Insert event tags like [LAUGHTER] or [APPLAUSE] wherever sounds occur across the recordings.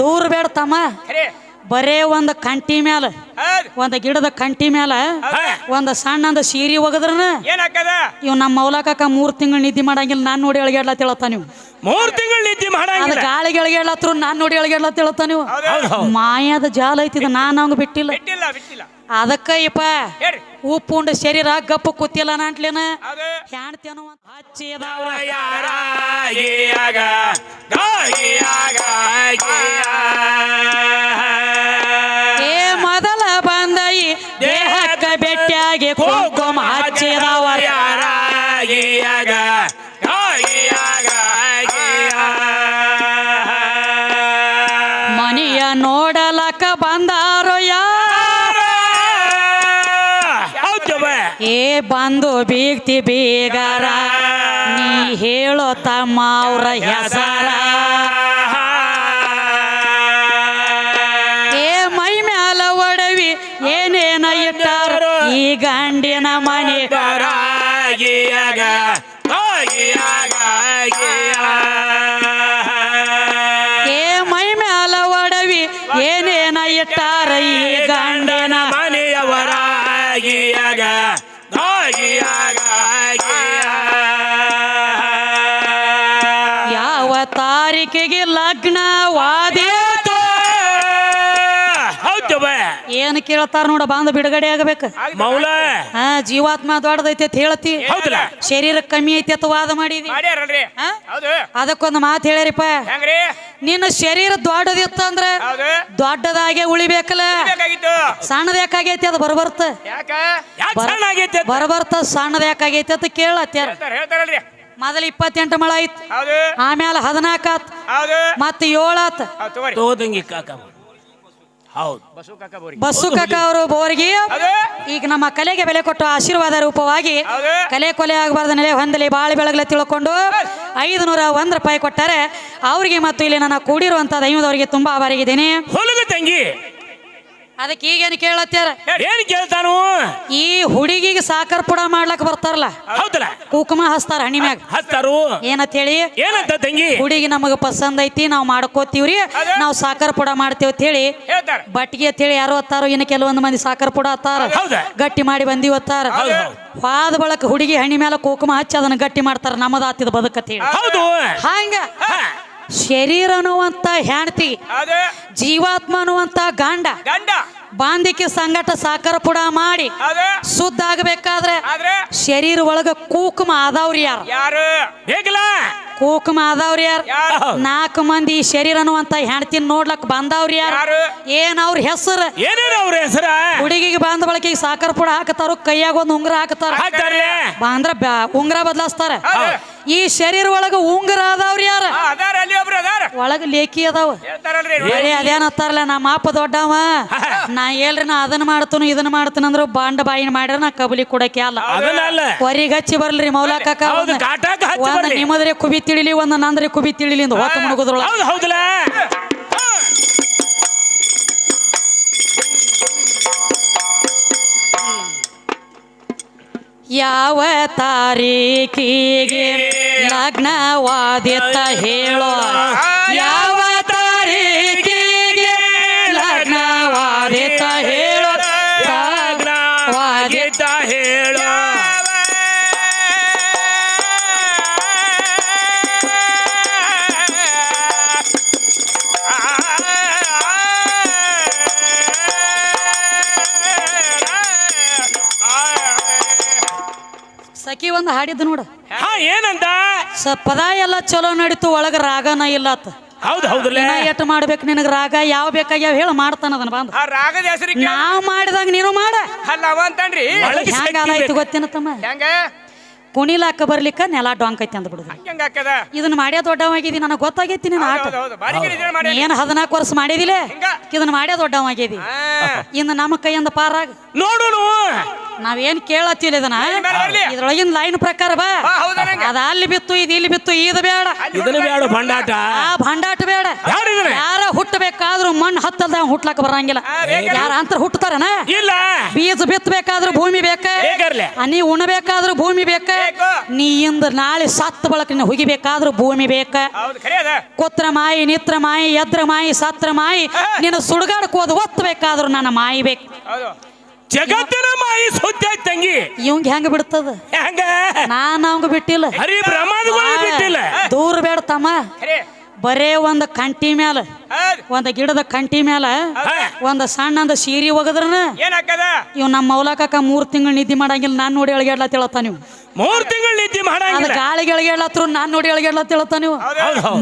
ದೂರ ಬೇಡ ತಮ್ಮ. ಖರೆ ಬರೇ ಒಂದು ಕಂಟಿ ಮ್ಯಾಲ ಹೌದ್ ಒಂದು ಗಿಡದ ಕಂಟಿ ಮ್ಯಾಲ ಒಂದು ಸಣ್ಣಂದ ಸೀರೆ ಒಗದ್ರನ. ಏನಾಕದ ಇವ್ ನಮ್ಮ ಮೌಲಕಾಕ ಮೂರ್ ತಿಂಗಳು ನಿದ್ದೆ ಮಾಡಂಗಿಲ್ಲ ನಾನ್ ನೋಡಿ ಎಳಗ್ಯಾಡ್ಲತ್ತಿಳತ್ತ ನೀವು. ಮೂರ್ ತಿಂಗಳು ನಿದ್ದೆ ಅದ ಮಾಡಂಗಿಲ್ಲ ಗಾಳಿಗೆ ಎಳಗ್ಯಾಡ್ಲತ್ರು ನಾನ್ ನೋಡಿ ಎಳಗ್ಯಾಡ್ಲತ್ತಿಳತ್ತ ನೀವು. ಹೌದ್ ಹೌದ್. ಮಾಯದ ಜಾಲ ಐತಿದ ನಾನ್ ಅವಂಗ ಬಿಟ್ಟಿಲ್ಲ. ಬಿಟ್ಟಿಲ್ಲ ಬಿಟ್ಟಿಲ್ಲ. ಅದಕ್ಕ ಯಪ್ಪ ಹೇಳ್ರಿ. ಉಪ್ಪುಂಡ ಶರೀರ ಗಪ್ಪ ಕೂತಿಲ್ಲ ನಾಂಟ್ಲೇನ ಹ್ಯಾಣ್ತೇನು ಹಚ್ಚಿದವ ಏ ಮೊದಲ ಬಂದ ದೇಹಕ್ಕೆ ಬೆಟ್ಟಿಯಾಗಿ ಕುಂಕುಮ ಹಚ್ಚಿದವ ಮನೆಯ ನೋಡಲಕ ಬಂದಾರೋ ಯಾರ ಹೌದವ ಏ ಬಂದು ಬೀಗ್ತಿ ಬೀಗರ ನೀ ಹೇಳೋ ತಮ್ಮ ಅವ್ರ ಹೆಸರ. ಏ ಮೈ ಮ್ಯಾಲ ಒಡವಿ ಏನೇನ ಇಟ್ಟಾರ? ಈ ಗಂಡಿನ ಮನೆ. ಏ ಮೈ ಮ್ಯಾಲ ಒಡವಿ ಏನೇನ ಇಟ್ಟಾರ? ಈ ಗಂಡಿನ ಮನೆಯವರಾಗಿಯಾಗ ತಾರೀಕಿಗೆ ಲಗ್ನವಾದೇತು ಹೌದವ ಏನ್ ಕೇಳ್ತಾರ ನೋಡ ಬಾಂಧ ಬಿಡುಗಡೆ ಆಗಬೇಕು. ಮೌಲ. ಹಾ ಜೀವಾತ್ಮ ದೊಡ್ಡದೈತಿ ಅಂತ ಹೇಳ್ತಿ. ಹೌದಲ್ಲ. ಶರೀರ ಕಮ್ಮಿ ಐತಿ ಅಂತ ವಾದ ಮಾಡಿದಿ? ಮಾಡ್ಯಾರಲ್ರಿ. ಹಾ? ಹೌದು. ಅದಕ್ಕೊಂದು ಮಾತು ಹೇಳ್ಯಾರಿಪ್ಪ ಹೆಂಗ್ರಿ? ನಿನ್ನ ಶರೀರ ದೊಡ್ಡದಿತ್ತು ಅಂದ್ರ ಹೌದು. ದೊಡ್ಡದಾಗೆ ಉಳಿಬೇಕಲ್ಲ. ಬೇಕಾಗಿತ್ತು ಸಣ್ಣದ ಯಾಕಾಗೈತಿ ಅದು ಬರಬರ್ತ? ಯಾಕ? ಯಾಕೆ ಸಣ್ಣ ಆಗೈತೆ ಬರಬರ್ತ ಸಣ್ಣದ ಯಾಕಾಗೈತಿ ಅಂತ ಕೇಳತ್ತಾರ ಹೇಳ್ತಾರಲ್ರಿ. ಮೊದಲ ಇಪ್ಪತ್ತೆಂಟು ಮಳ ಆಯ್ತು. ಆಮೇಲೆ ಹದಿನಾಲ್ಕು ಆತ್. ಮತ್ತ ಏಳು ಆತ್. ಹೌದ್ ತೋದಂಗಿ ಕಾಕ ಹೌದು. ಬಸು ಕಾಕ ಬೋರಿ ಬಸ್ಸು ಕಾಕ ಅವರು ಬೋರ್ಗಿ. ಈಗ ನಮ್ಮ ಕಲೆಗೆ ಬೆಲೆ ಕೊಟ್ಟು ಆಶೀರ್ವಾದ ರೂಪವಾಗಿ ಕಲೆ ಕೊಲೆ ಆಗಬಾರ್ದು ನೆಲೆ ಹೊಂದಲಿ ಬಾಳೆ ಬೆಳಗಲೆ ತಿಳ್ಕೊಂಡು ಐದು ನೂರ ಒಂದ್ ರೂಪಾಯಿ ಕೊಟ್ಟರೆ ಅವರಿಗೆ ಮತ್ತು ಇಲ್ಲಿ ನನ್ನ ಕೂಡಿರುವಂತ ದೈವದವರಿಗೆ ತುಂಬಾ ಆಭಾರಿಗಿದ್ದೀನಿ ಹೊಲಗ ತಂಗಿ. ಅದಕ್ಕೆ ಈಗೇನು ಕೇಳತ್ತಾರ ಏನ್ ಕೇಳ್ತಾನು? ಈ ಹುಡುಗಿಗೆ ಸಾಕರ್ ಪುಡ ಮಾಡ್ಲಕ್ ಬರ್ತಾರಲ್ಲ? ಹೌದಲ್ಲ. ಕುಕುಮ ಹಸ್ತಾರ ಹಣಿ ಮ್ಯಾಗ. ಹತ್ತಾರು ಏನಂತ ಹೇಳಿ ಏನಂತ ತಂಗಿ? ಹುಡುಗಿ ನಮಗ ಪಸಂದ್ ಐತಿ ನಾವು ಮಾಡ್ಕೋತೀವ್ರಿ. ನಾವು ಸಾಕರ್ ಪುಡ ಮಾಡ್ತೇವ್ ಅಂತ ಹೇಳಿ ಹೇಳ್ತಾರ. ಬಟ್ಗಿ ಅಂತ ಹೇಳಿ ಯಾರು ಹತ್ತಾರೋ ಇನ್ನು ಕೆಲವೊಂದು ಮಂದಿ ಸಾಕರ್ ಪುಡ ಹತ್ತಾರ. ಹೌದಾ? ಗಟ್ಟಿ ಮಾಡಿ ಬಂದಿ ಹೊತ್ತಾರ. ಹೌದು. ಬಳಕ ಹುಡುಗಿ ಹಣಿ ಮ್ಯಾಲ ಕುಕುಮ ಹಚ್ಚಿ ಅದನ್ನ ಗಟ್ಟಿ ಮಾಡ್ತಾರ ನಮ್ಮದಾತಿದ ಆತಿದ ಬದುಕತ್ ಹೇಳಿ. ಹೌದು. ಹಂಗ. ಶರೀರ ಅನ್ನುವಂತ ಹೆಂಡತಿ ಜೀವಾತ್ಮ ಅನ್ನುವಂತ ಗಂಡ ಗಂಡ. ಬಾಂಧಿಕೆ ಸಂಗಟ ಸಾಕರ ಪುಡ ಮಾಡಿ ಶುದ್ಧ ಆಗಬೇಕಾದ್ರೆ ಶರೀರ ಒಳಗ ಕೂಕುಮ ಆದವ್ರಿ ಯಾರು? ಕೂಕುಮ ಆದವ್ರಿ ಯಾರು? ನಾಲ್ಕು ಮಂದಿ ಶರೀರ ಅನ್ನುವಂತ ಹೆಣ್ತಿನ ನೋಡ್ಲಕ್ ಬಂದವ್ರಿ ಯಾರು? ಏನ್ ಅವ್ರ ಹೆಸರು? ಏನೇನು ಅವ್ರ ಹೆಸರ? ಹುಡುಗಿಗೆ ಬಾಂಧ ಬಳಕೆ ಸಾಕರ ಪುಡ ಹಾಕತಾರ ಕೈಯಾಗ ಒಂದು ಉಂಗ್ರ ಹಾಕತಾರ? ಬಾಂದ್ರ ಅಂದ್ರ ಉಂಗುರ ಬದಲಾಸ್ತಾರ. ಈ ಶರೀರ ಒಳಗ ಉಂಗರ ಅದಾವ್ರಿ ಯಾರ? ಹಾ, ಅದಾರ ಅಲ್ಲಿ ಒಬ್ರು ಅದಾರ. ಒಳಗ ಲೇಖಿ ಅದಾವ. ಹೇಳ್ತಾರಲ್ರಿ ಬರೀ ಅದೇನತ್ತಾರಲ್ಲ ನಮ್ಮ ಅಪ್ಪ ದೊಡ್ಡವ. [LAUGHS] ನಾ ಹೇಳ್ರಿ ನಾ ಅದನ್ನ ಮಾಡ್ತನು ಇದನ್ನ ಮಾಡ್ತೇನೆ ಅಂದ್ರ ಬಾಂಡ ಬಾಯಿನ ಮಾಡ್ರ ನಾ ಕಬಲಿ ಕೊಡಕ್ಕೆ ಅಲ್ಲ. ಅದನ್ನ ಅಲ್ಲ ಹೊರಿಗ್ ಹಚ್ಚಿ ಬರ್ಲ್ರಿ ಮೌಲ ಕಾಕ ಹೌದು ಕಾಟಾಕ ಹಚ್ಚಿ ಒಂದ್ ಬರ್ಲಿ. ನಿಮ್ಮದ್ರೆ ಕುಬಿ ತಿಳಿಲಿ ಒಂದ್ ನಂದ್ರೆ ಕುಬಿ ತಿಳಿಲಿ ಅಂತ ಹೊತ್ತು ಮುಣಗುದ್ರೊಳಗ. ಹೌದು ಹೌದಲ್ಲ. ಯಾವ ತಾರೀಕಿಗೆ ಲಗ್ನವಾದಿತ್ತ ಹೇಳೋ? ಯಾವ ಸಖಿ ಒಂದು ಹಾಡಿದ್ದು ನೋಡು. ಹಾ ಏನಂತ ಸ ಪದ ಎಲ್ಲ ಚಲೋ ನಡೀತು ಒಳಗ ರಾಗನ ಇಲ್ಲ ಹೌದು ಹೌದಲ್ಲ ಇನ್ನ ಎಟ್ಟು ಮಾಡ್ಬೇಕು ನಿನಗ ರಾಗ ಯಾವ ಬೇಕಾಗ್ಯಾವ ಹೇಳ ಮಾಡ್ತಾನ ಅದನ್ನ ಬಂದ. ಆ ರಾಗದ ಹೆಸರಿಗೆ ನಾವ್ ಮಾಡಿದಂಗ ನೀನು ಮಾಡ. ಅಲ್ಲ ಅವ ಅಂತನ್ರಿ ಒಳಗೆ ಹೆಂಗ ಆಯ್ತು. ಗೊತ್ತೇನ ತಮ್ಮ? ಹೆಂಗ? ಕುಣಿಲಾಕ ಬರ್ಲಿಕ್ಕ ನೆಲ ಡೊಂಕೈತಿ ಐತಿ ಅಂದ್ ಬಿಡುದು ಹಂಗ ಹಾಕದ ಇದನ್ನ ಮಾಡ್ಯಾ ದೊಡ್ಡವಾಗಿದಿ ನನಗೆ ಗೊತ್ತಾಗೈತಿ ನೀನು ಆಟ. ಹೌದು ಹೌದು ಬಾರಿ ಗಿರಿ ಮಾಡಿ ಏನ್ ಹದಿನಾಲ್ಕು ವರ್ಷ ಮಾಡಿದಿಲ್ಲ ಹಿಂಗ. ಇದನ್ನ ಮಾಡ್ಯಾ ದೊಡ್ಡವಾಗಿದಿ ಇನ್ನು ನಮ್ಮ ಕೈಯಿಂದ ಪಾರಾಗ. ನೋಡುನು ನಾವೇನ್ ಕೇಳತ್ತಿಲ್ಲ ಇದನ್ನ? ಇದ್ರೊಳಗಿನ ಲೈನ್ ಪ್ರಕಾರ ಬಾ. ಅದ ಅಲ್ಲಿ ಬಿತ್ತು ಇದು ಇಲ್ಲಿ ಬಿತ್ತು ಇದು ಬೇಡ. ಇದನ್ನ ಬೇಡ ಭಂಡಾಟ. ಆ ಭಂಡಾಟ ಬೇಡ. ಯಾರು ಹುಟ್ಟಬೇಕಾದ್ರೂ ಮಣ್ಣು ಹತ್ತಲ್ದ ಹುಟ್ಲಾಕ ಬರಂಗಿಲ್ಲ. ಯಾರ ಅಂತ ಹುಟ್ಟತಾರನ ಇಲ್ಲ. ಬೀಜ ಬಿತ್ತಬೇಕಾದ್ರೂ ಭೂಮಿ ಬೇಕ? ನೀ ಉಣಬೇಕಾದ್ರೂ ಭೂಮಿ ಬೇಕ. ನೀ ಇಂದ ನಾಳೆ ಸತ್ತ ಬಳಕ ನೀ ಹುಗಿಬೇಕಾದ್ರೂ ಭೂಮಿ ಬೇಕ? ಕೊತ್ರ ಮಾಯಿ ನಿತ್ರ ಮಾಯಿ ಎದ್ರ ಮಾಯಿ ಸತ್ರ ಮಾಯಿ ನಿನ್ನ ಸುಡುಗಾಡಕ್ ಹೋದ ಒತ್ತಬೇಕಾದ್ರೂ ನನ್ನ ಮಾಯಿ ಬೇಕು. ಹೌದು. ಜಗತ್ತಿನ ಮಾಯಿ ಸುದ್ದಿ ಐತ್ ತಂಗಿ. ಇವಂಗ್ ಹೆಂಗ ಬಿಡ್ತದ? ಹೆಂಗ? ನಾನ್ ಅವಂಗ ಬಿಟ್ಟಿಲ್ಲ. ಹರಿ ಬಿಟ್ಟಿಲ್ಲ. ದೂರ ಬೇಡ ತಮ್ಮ ಬರೇ ಒಂದು ಕಂಟಿ ಮ್ಯಾಲ ಒಂದು ಗಿಡದ ಕಂಟಿ ಮ್ಯಾಲ ಒಂದ್ ಸಣ್ಣ ಅಂದ ಸೀರಿ ಒಗದ್ರನ ಇವ್ ನಮ್ಮ ಮೌಲಾಕ ಮೂರ್ ತಿಂಗಳು ನಿದ್ದೆ ಮಾಡಂಗಿಲ್ಲ ನಾನ್ ನೋಡಿ ಎಳಗ್ಯಾಡ್ಲತ್ತ ತಿಳತ ನೀವು. ಮೂರ್ ತಿಂಗಳು ನಿದ್ದೆ ಮಾಡ ಮಾಡಂಗಿಲ್ಲ ಗಾಳಿಗೆ ಎಳಗ್ಯಾಡ್ಲತ್ರು ನಾನ್ ನೋಡಿ ಎಳಗ್ಯಾಡ್ಲತ್ತ ತಿಳತ ನೀವು.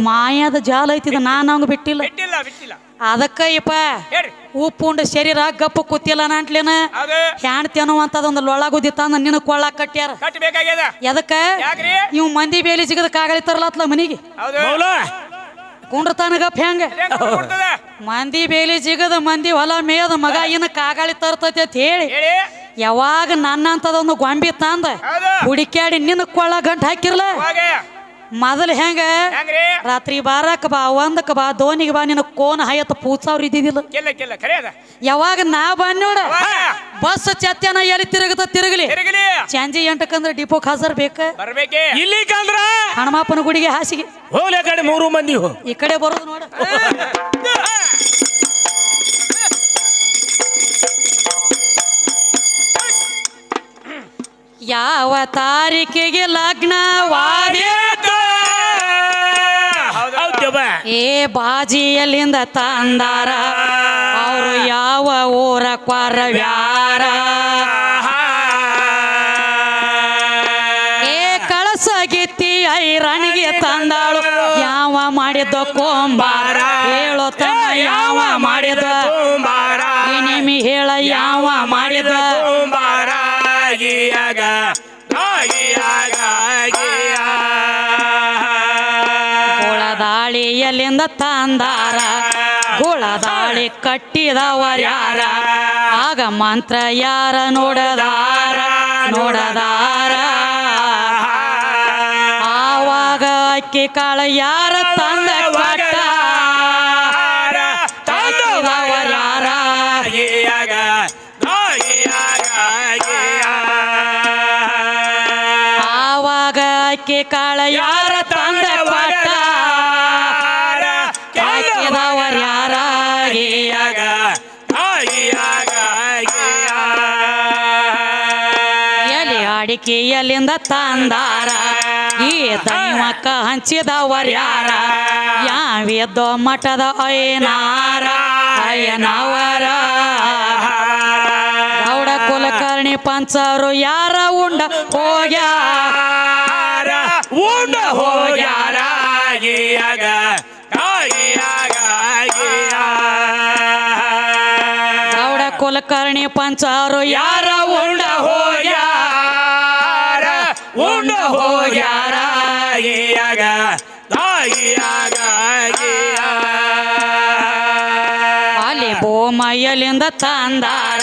ಮಾಯಾದ ಜಾಲ ಐತಿದ ನಾನ್ ಅವಂಗ ಬಿಟ್ಟಿಲ್ಲ. ಅದಕ್ಕ ಇಪ್ಪ ಉಪ್ಪು ಉಂಡ ಶರೀರ ಗಪ್ಪ ಕೂತಿಲ್ಲ ನಾಂಟ್ಲೇನ ಹ್ಯಾಣ್ತಿ ಅನ್ನುವಂಥದ್ದೊಂದು ಲೊಳಗುದ್ದಿ ತಂದ ನಿನ್ನ ಕೊಳ್ಳ ಕಟ್ಟ್ಯಾರ. ಎದಕ್ಕ? ಯಾಕ್ರಿ? ಇವ್ ಮಂದಿ ಬೇಲಿ ಸಿಗದ ಕಾಗಲಿ ತರಲತ್ಲ ಮನಿಗೆ. ಹೌದು ಮೌಲ ಕುಂಡ್ರತಾನ ಹೆಂಗ ಮಂದಿ ಬೇಲಿ ಜಿಗದ ಮಂದಿ ಹೊಲ ಮೇಯದ ಮಗ ಇನ್ನ ಕಾಗಾಳಿ ತರ್ತೈತಿ ಅಂತ ಹೇಳಿ. ಯಾವಾಗ ನನ್ನಂತದೊಂದು ಗೊಂಬಿ ತಂದ ಹುಡಿಕ್ಯಾಡಿ ನಿನ್ನ ಕೊಳ್ಳ ಗಂಟ್ ಹಾಕಿರ್ಲ. ಮೊದಲು ಹೆಂಗ? ಹೆಂಗ್ರಿ? ರಾತ್ರಿ ಬಾರಕ್ ಬಾ ಒಂದಕ್ಕೆ ಬಾ ದೋನಿಗೆ ಬಾ ನಿನ್ನ ಕೋನ ಹಯತ್ ಪೂಸಾವ್ರ ಇದ್ದಿದ್ದಿಲ್ಲ. ಕೆಲ್ಲ ಕೆಲ್ಲ ಖರೆ ಅದ. ಯಾವಾಗ ನಾ ಬಂದ್ ನೋಡ ಬಸ್ ಚತ್ಯನ ಎಲ್ಲಿ ತಿರುಗತ ತಿರುಗಲಿ. ತಿರುಗಲಿ. ಚಾಂಜಿ ಎಂಟಕ್ಕಂದ್ರೆ ಡಿಪೋ ಖಾಸರ್ ಬೇಕ? ಬರ್ಬೇಕೆ. ಇಲ್ಲಿ ಕಂದ್ರ ಹನುಮಪ್ಪನ ಗುಡಿಗೆ ಹಾಸಿಗೆ. ಹೋಗ್ಲಿ ಆ ಕಡೆ ಮೂರು ಮಂದಿ ಹೋ ಈ ಕಡೆ ಬರೋದು ನೋಡ. ಯಾವ ತಾರೀಕಿಗೆ ಲಗ್ನ ಏ ಬಾಜಿಯಲ್ಲಿಂದ ತಂದಾರ ಅವರು ಯಾವ ಊರ ಕೊರವ್ಯಾರ ಏ ಕಳಸ ಗಿತ್ತಿ ಐರಣಿಗೆ ತಂದಾಳು ಯಾವ ಮಾಡಿದ್ದ ಕೊಂಬಾರ? ಹೇಳೋ ತಮ್ಮ ಯಾವ ಮಾಡಿದ ನಿಮಿ ಹೇಳ ಯಾವ ಮಾಡಿದ ಎಲ್ಲಿಂದ ತಂದಾರ. ಗುಳದಾಳಿ ಕಟ್ಟಿದವರ್ಯಾರ ಆಗ ಮಂತ್ರ ಯಾರ ನೋಡದಾರ? ನೋಡದಾರ. ಆವಾಗ ಅಕ್ಕಿ ಕಾಳ ಯಾರ ತಂದ ಕೊಟ್ಟ ಎಲ್ಲಿಂದ ತಂದಾರ. ಈ ದೈವಕ್ಕ ಹಂಚಿದವರ್ಯಾರ ಯಾವಿದ್ದೋ ಮಠದ ಅಯ್ಯನಾರ. ಅಯ್ಯನವರ. ಗೌಡ ಕುಲಕರ್ಣಿ ಪಂಚರು ಯಾರ ಉಂಡ ಹೋಗ್ಯಾರ? ಉಂಡ ಹೋಗ್ಯಾರ. ಗೌಡ ಕುಲಕರ್ಣಿ ಪಂಚರು ಯಾರ ಉಂಡ ಹೋಗ್ಯಾರ? ಉಂಡ ಹೋಗ್ಯಾರಾಗಿಯಾಗ ಗಿಯಾಗ ಗಿಯ. ಅಲ್ಲಿ ಬೋಮಯಲಿಂದ ತಂದಾರ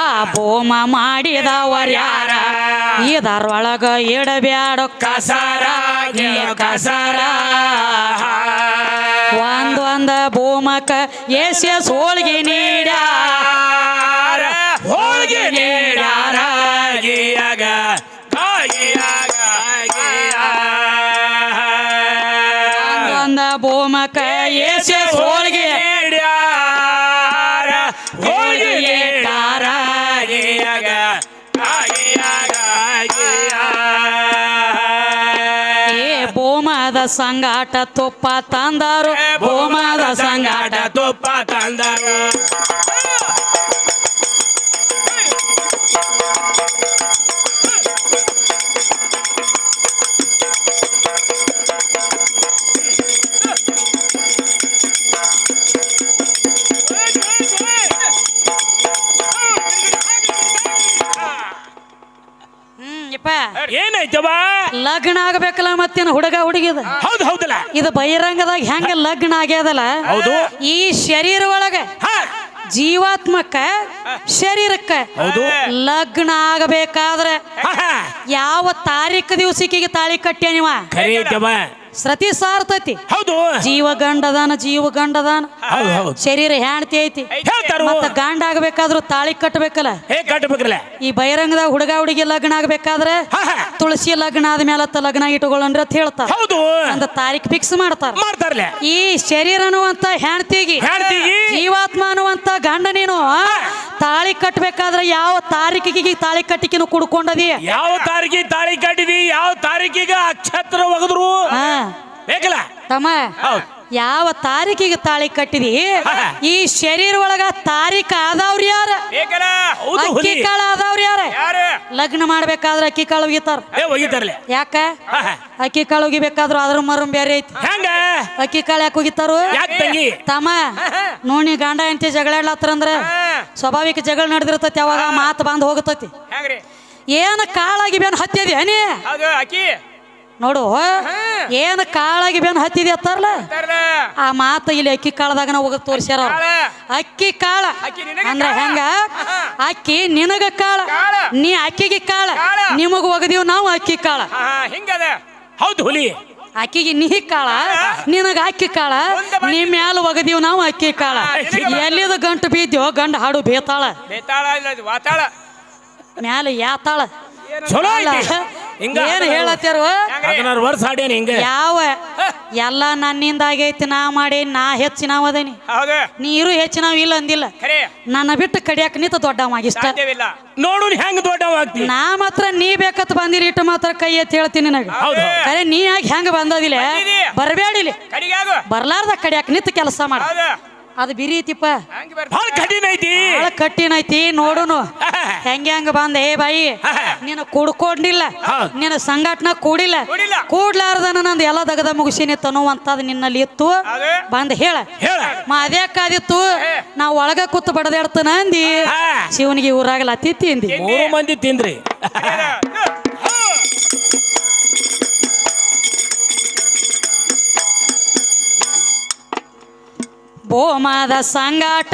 ಆ ಬೋಮ ಮಾಡಿದವರ್ಯಾರ. ಇದರೊಳಗ ಇಡಬ್ಯಾಡ ಕಸರ ಕಸಾರ. ಒಂದೊಂದ ಬೋಮಕ ಎಸ್ ಎಸ್ ಹೋಳಿಗೆ ನೀಡಾರ ಹೋಳಿಗೆ ನೀಡ್ಯಾರ ಎಸ್ ಹೋಳಿಗೆ ಹೋಳಿಗೆ ಏ ಬೋಮದ ಸಂಗಾಟ ತುಪ್ಪ ತಂದರು ಬೋಮದ ಸಂಗಾಟ ತುಪ್ಪ ತಂದರು ಲಗ್ನ ಆಗ್ಬೇಕಲ್ಲ ಮತ್ತೇನು ಹುಡುಗ ಹುಡುಗಿದ? ಹೌದು ಹೌದಲ್ಲ. ಇದು ಬಹಿರಂಗದಾಗ ಹೆಂಗ ಲಗ್ನ ಆಗ್ಯದಲ್ಲ? ಹೌದು. ಈ ಶರೀರ ಒಳಗ ಜೀವಾತ್ಮಕ್ಕ ಶರೀರಕ್ಕ ಹೌದು. ಲಗ್ನ ಆಗಬೇಕಾದ್ರೆ. ಯಾವ ತಾರೀಖ ದಿವಸಕ್ಕೆ ತಾಳಿ ಕಟ್ಟ್ಯ ನೀವ? ಖರೆ ಐತವ ಸತಿ ಸಾರ್ತತಿ. ಹೌದು. ಜೀವ ಗಂಡದಾನ ಜೀವ ಗಂಡದಾನ ಹೌದು ಹೌದು. ಶರೀರ ಹೆಣ್ತಿ ಐತಿ. ಹೇಳ್ತಾರು. ಮತ್ತ ಗಂಡ ಆಗ್ಬೇಕಾದ್ರೂ ತಾಳಿ ಕಟ್ಟಬೇಕಲ್ಲ ಹೇ ಈ ಬಹಿರಂಗದಾಗ ಹುಡುಗ ಹುಡುಗಿ ಲಗ್ನ ಆಗ್ಬೇಕಾದ್ರೆ ತುಳಸಿ ಲಗ್ನ ಆದ್ಮೇಲೆ ಲಗ್ನ ಇಟ್ಟುಕೊಳ್ಳಂದ್ರೆ ಅಂತ ಹೇಳ್ತಾರ. ಹೌದು. ಅಂತ ತಾರೀಖ್ ಫಿಕ್ಸ್ ಮಾಡ್ತಾರ. ಮಾಡ್ತಾರಲ್ಲ. ಈ ಶರೀರ ಅನ್ನುವಂತ ಹೆಣ್ತಿಗಿ ಜೀವಾತ್ಮ ಅನ್ನುವಂತ ಗಂಡ ನೀನು ತಾಳಿ ಕಟ್ಟಬೇಕಾದ್ರೆ ಯಾವ ತಾರೀಕಿಗೆ ತಾಳಿ ಕಟ್ಟಿಕಿನ ಕುಡ್ಕೊಂಡದಿ? ಯಾವ ತಾರೀಕಿಗೆ ತಾಳಿ ಕಟ್ಟಿದಿ? ಯಾವ ತಾರೀಕಿಗೆ ಅಕ್ಷತ್ರ ಒಗದ್ರು? ಬೇಕಲ್ಲ ತಮ್ಮ ಹೌದು. ಯಾವ ತಾರೀಕಿಗೆ ತಾಳಿ ಕಟ್ಟಿದಿ? ಈ ಶರೀರ ಒಳಗ ತಾರೀಕ ಆದವ್ರ ಯಾರ? ಬೇಕಲ್ಲ ಹೌದು ಅಕ್ಕಿ ಹುಲಿ. ಕಾಳು ಆದವ್ರ ಯಾರ? ಯಾರು? ಲಗ್ನ ಮಾಡ್ಬೇಕಾದ್ರೆ ಅಕ್ಕಿ ಕಾಳು ಒಗಿತಾರ ಏ ಯಾಕ? ಹಾ, ಹಾ. ಅಕ್ಕಿ ಕಾಳು ಒಗಿಬೇಕಾದ್ರು ಅದ್ರ ಮರು ಬೇರೆ ಐತಿ. ಹೆಂಗ? ಅಕ್ಕಿ ಕಾಳು ಯಾಕೆ ಒಗಿತಾರು ತಮ್ಮ ತಂಗಿ? ತಮ್ಮ ನೋಡಿ ಗಂಡ ಹೆಂಡತಿ ಜಗಳಾಡ್ಲತ್ತರಂದ್ರ ಸ್ವಾಭಾವಿಕ ಜಗಳ ನಡೆದಿರ್ತತಿ ಅವಾಗ ಮಾತು ಬಂದ್ ಹೋಗತತಿ. ಹೆಂಗ್ರಿ? ಏನ್ ಕಾಳಾಗಿ ಬೇನ್ ಹತ್ತಿದಿ ನೀ ಹೌದು ಅಕ್ಕಿ. ನೋಡು. ಏನ್ ಕಾಳಾಗಿ ಬೆನ್ ಹತ್ತಿದಿ ಅತ್ತಾರಲ್ಲ ಆ ಮಾತು ಇಲ್ಲಿ ಅಕ್ಕಿ ಕಾಳದಾಗ ನಾವು ಹೋಗಿ ತೋರ್ಸ್ಯಾರ ಅಕ್ಕಿ ಕಾಳ. ಅಂದ್ರೆ. ಹೆಂಗ? ಅಕ್ಕಿ ನಿನಗ ಕಾಳ. ನೀ ಅಕ್ಕಿಗೆ ಕಾಳ. ನಿಮಗ ಒಗದೀವ್ ನಾವು ಅಕ್ಕಿ ಕಾಳ. ಹಿಂಗದ. ಹೌದು ಹುಲಿ. ಅಕ್ಕಿಗೆ ನೀ ಕಾಳ. ನಿನಗ ಅಕ್ಕಿ ಕಾಳ. ನಿಮ್ ಬಂದಿ- ಮ್ಯಾಲ ಒಗದೀವ್ ನಾವು ಅಕ್ಕಿ ಕಾಳ. ಎಲ್ಲಿದು ಗಂಟು ಬೀದ್ಯೋ ಗಂಡ ಹಾಡು ಬೇತಾಳ. ಮ್ಯಾಲ ಯಾತಾಳ. ಚಲೋ ಹಿಂಗ ಏನ್ ಹೇಳತ್ತಾರ ಹದಿನಾರು ವರ್ಷ ಆಡ್ಯಾನ ಹಿಂಗ. ಯಾವ? ಎಲ್ಲ ನನ್ನಿಂದ ಆಗೈತಿ ನಾ ಮಾಡಿ ನಾ ಹೆಚ್ಚು ನಾವು ಅದೇನಿ. ಹೌದು. ನೀರು ಹೆಚ್ಚು ನಾವ್ ಇಲ್ಲ ಅಂದಿಲ್ಲ. ಖರೆ. ನನ್ನ ಬಿಟ್ಟು ಕಡಿಯಾಕ ನಿಂತ ದೊಡ್ಡವಾಗಿಷ್ಟ ಸಾಧ್ಯವಿಲ್ಲ. ನೋಡು ಹೆಂಗ್ ದೊಡ್ಡವಾಗ್ತಿ ನಾ ಮಾತ್ರ ನೀ ಬೇಕತ್ ಬಂದಿರಿ ಇಟ್ಟು ಮಾತ್ರ ಕೈ ಎತ್ತಿ ಹೇಳ್ತೀನಿ ನನಗೆ. ಹೌದು. ಕರೆ ನೀ ಯಾಕೆ ಹೆಂಗ ಬಂದದಿಲ್ಲ ಬಂದಿದಿ. ಬರಬೇಡಿಲಿ ಬರ್ಲಾರ್ದ ಕಡಿಯಾಕ ನಿಂತ ಕೆಲಸ ಮಾಡ. ಹೌದು. ಅದು ಬಿರಿ ಐತಿಪ್ಪ. ಕಠಿಣ ಐತಿ. ಬಹಳ ಕಠಿಣ ಐತಿ ನೋಡುನು. [LAUGHS] ಹೆಂಗೆ ಹೆಂಗ ಬಂದ ಏ ಬಾಯಿ? [LAUGHS] ನೀನು ಕುಡ್ಕೊಂಡಿಲ್ಲ. ನಿನ್ನ ಸಂಘಟನ ಕೂಡಿಲ್ಲ. ಕೂಡ್ಲಾರ್ದನ ನಂದು ಎಲ್ಲ ದಗದ ಮುಗಿಸಿನಿ ತನ್ನುವಂಥದ್ದು ನಿನ್ನಲ್ಲಿ ಇತ್ತು. ಬಂದ ಹೇಳ. ಹೇಳ. ಕಾದಿತ್ತು. ಅದ್ಯಾಕಾದಿತ್ತು ನಾ ಒಳಗ ಕೂತ್ ಬಡದಾಡ್ತಾನ ಅಂದಿ. ಶಿವನಿಗೆ ಊರಾಗಲ್ಲ ಅತಿ ತಿಂದಿ ಮೂರು ಮಂದಿ ತಿಂದ್ರಿ. ಇದು. ಸಂಗಾಟ